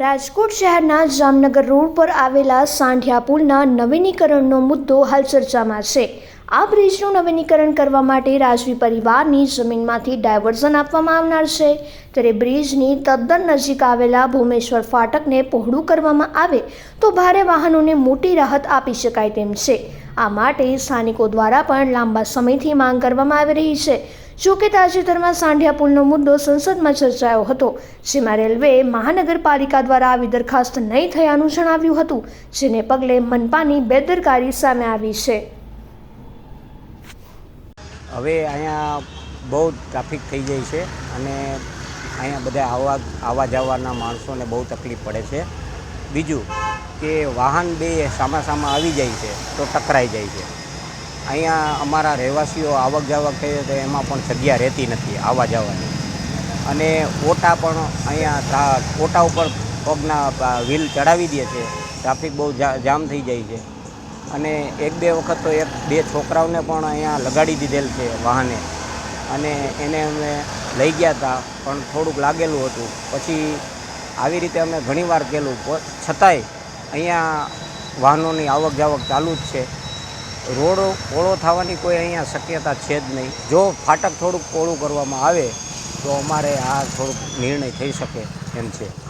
રાજકોટ શહેરના જામનગર રોડ પર આવેલા સાંઢિયા પુલના નવીનીકરણનો મુદ્દો હાલ ચર્ચામાં છે. આ બ્રિજનું નવીનીકરણ કરવા માટે રાજવી પરિવારની જમીનમાંથી ડાયવર્ઝન આપવામાં આવનાર છે. ત્યારે બ્રિજની તદ્દન નજીક આવેલા ભૂમેશ્વર ફાટકને પહોળું કરવામાં આવે તો ભારે વાહનોને મોટી રાહત આપી શકાય તેમ છે. આ માટે સ્થાનિકો દ્વારા પણ લાંબા સમયથી માંગ કરવામાં આવી રહી છે. જો કે તાજેતરમાં સાંઢિયા પુલનો મુદ્દો સંસદમાં ચર્ચાયો હતો, જેમાં રેલવે મહાનગરપાલિકા દ્વારા આવી દરખાસ્ત નહીં થયાનું જણાવ્યું હતું, જેને પગલે મનપાની બેદરકારી સામે આવી છે. હવે અહીંયા બહુ ટ્રાફિક થઈ જાય છે અને અહીંયા બધા આવવા આવવા જવાના માણસોને બહુ તકલીફ પડે છે. બીજું કે વાહન બે સામા સામા આવી જાય છે તો ટકરાઈ જાય છે. અહીંયા અમારા રહેવાસીઓ આવક જાવક થઈ તો એમાં પણ જગ્યા રહેતી નથી, આવવા જવાની. અને ઓટા પણ અહીંયા ઓટા ઉપર પગના વ્હીલ ચડાવી દે છે, ટ્રાફિક બહુ જામ થઈ જાય છે. અને એક બે વખત તો એક, બે છોકરાઓને પણ અહીંયા લગાડી દીધેલ છે વાહને. અને એને અમે લઈ ગયા હતા પણ થોડુંક લાગેલું હતું. પછી આવી રીતે અમે ઘણીવાર ગયેલું. છતાંય અહીંયા વાહનોની આવક જાવક ચાલુ જ છે. રોડ પોળો થવાની કોઈ અહીંયા શક્યતા છે જ નહીં. જો ફાટક થોડુંક પોળું કરવામાં આવે, તો અમારે આ થોડુંક નિર્ણય થઈ શકે એમ છે.